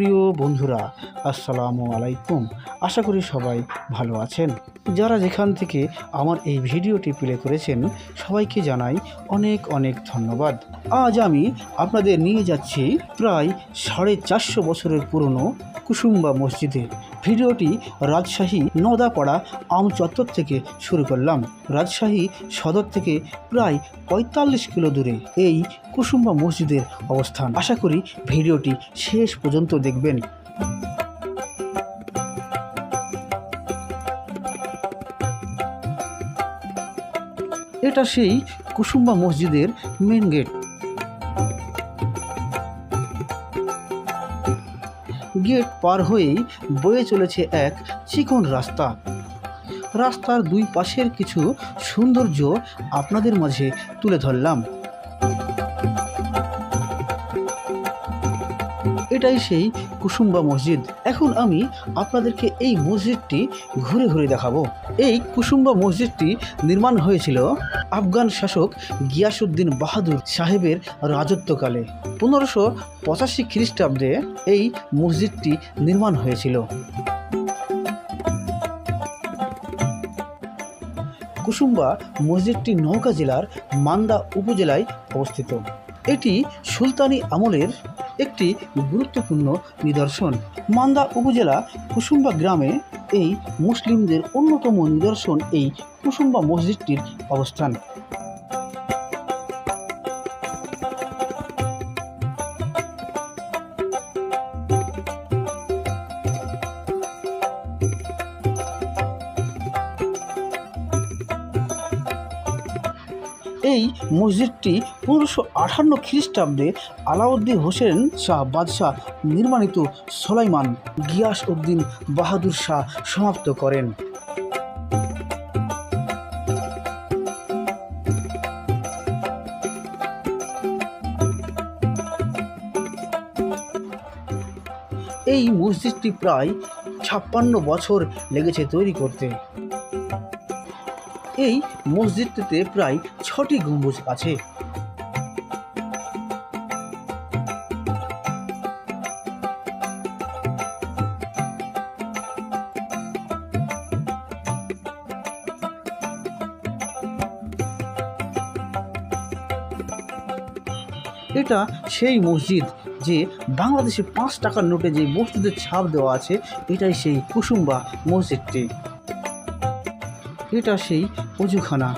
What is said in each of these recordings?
প্রিয় বন্ধুরা, আসসালামু আলাইকুম। আশা করি সবাই ভালো আছেন। যারা যেখান থেকে আমার এই ভিডিওটি প্লে করেছেন, সবাইকে জানাই অনেক অনেক ধন্যবাদ। আজ আমি আপনাদের নিয়ে যাচ্ছি প্রায় সাড়ে চারশো বছরের পুরনো কুসুম্বা মসজিদে ভিডিওটি রাজশাহী নদাপাড়া আম চত্বর থেকে শুরু করলাম। রাজশাহী সদর থেকে প্রায় পঁয়তাল্লিশ কিলো দূরে এই কুসুম্বা মসজিদের অবস্থান। আশা করি ভিডিওটি শেষ পর্যন্ত দেখবেন। এটা সেই কুসুম্বা মসজিদের মেন গেট গেট পার হয়েই বয়ে চলেছে এক চিকন রাস্তা। রাস্তার দুই পাশের কিছু সৌন্দর্য আপনাদের মাঝে তুলে ধরলাম। এটাই সেই কুসুম্বা মসজিদ। এখন আমি আপনাদেরকে এই মসজিদটি ঘুরে ঘুরে দেখাবো। এই কুসুম্বা মসজিদটি নির্মাণ হয়েছিল আফগান শাসক গিয়াসুদ্দিন বাহাদুর সাহেবের রাজত্বকালে। পনেরোশো পঁচাশি খ্রিস্টাব্দে এই মসজিদটি নির্মাণ হয়েছিল। কুসুম্বা মসজিদটি নৌকা জেলার মান্দা উপজেলায় অবস্থিত। এটি সুলতানি আমলের একটি গুরুত্বপূর্ণ নিদর্শন। মান্দা উপজেলা কুসুম্বা গ্রামে এই মুসলিমদের অন্যতম নিদর্শন এই কুসুম্বা মসজিদটির অবস্থান। এই মসজিদটি পনেরোশো আঠান্ন খ্রিস্টাব্দে আলাউদ্দিন হোসেন শাহ বাদশাহ নির্মাণিত সোলাইমান গিয়াস উদ্দিন বাহাদুর শাহ সমাপ্ত করেন। এই মসজিদটি প্রায় ছাপ্পান্ন বছর লেগেছে তৈরি করতে। এই মসজিদটিতে প্রায় ছটি গম্বুজ আছে। এটা সেই মসজিদ যে বাংলাদেশে পাঁচ টাকার নোটে যে মসজিদের ছাপ দেওয়া আছে, এটাই সেই কুসুম্বা মসজিদটি। এটা সেই অজুখানা।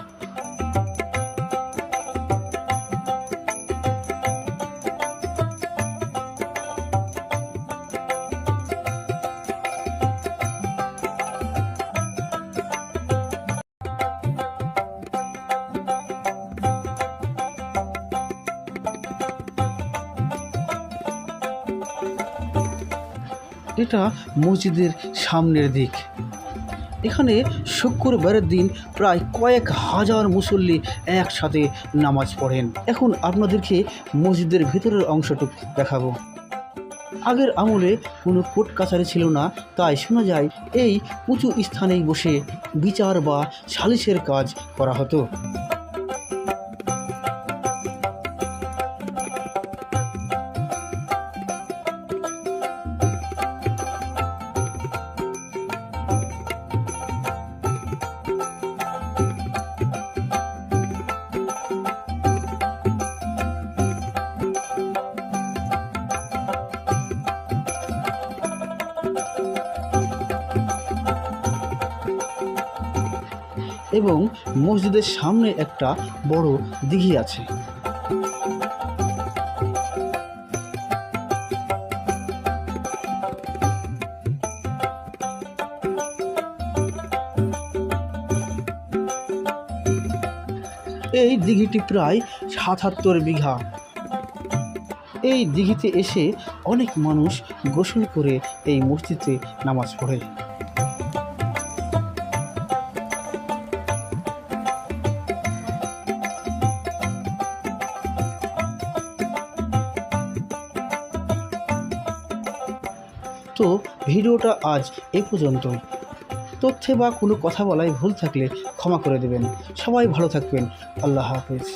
এটা মসজিদের সামনের দিক। এখানে শুক্রবারের দিন প্রায় কয়েক হাজার মুসল্লি একসাথে নামাজ পড়েন। এখন আপনাদেরকে মসজিদের ভিতরের অংশটুকু দেখাবো। আগের আমলে কোনো কোর্ট কাছারি ছিল না, তাই শোনা যায় এই উঁচু স্থানেই বসে বিচার বা সালিশের কাজ করা হতো। এবং মসজিদের সামনে একটা বড় দিঘি আছে। এই দিঘিটি প্রায় সাতাত্তর বিঘা। এই দিঘিতে এসে অনেক মানুষ গোসল করে এই মসজিদে নামাজ পড়ে। তো ভিডিওটা আজ এ পর্যন্ত। তথ্যে বা কোনো কথা বলায় ভুল থাকলে ক্ষমা করে দেবেন। সবাই ভালো থাকবেন। আল্লাহ হাফিজ।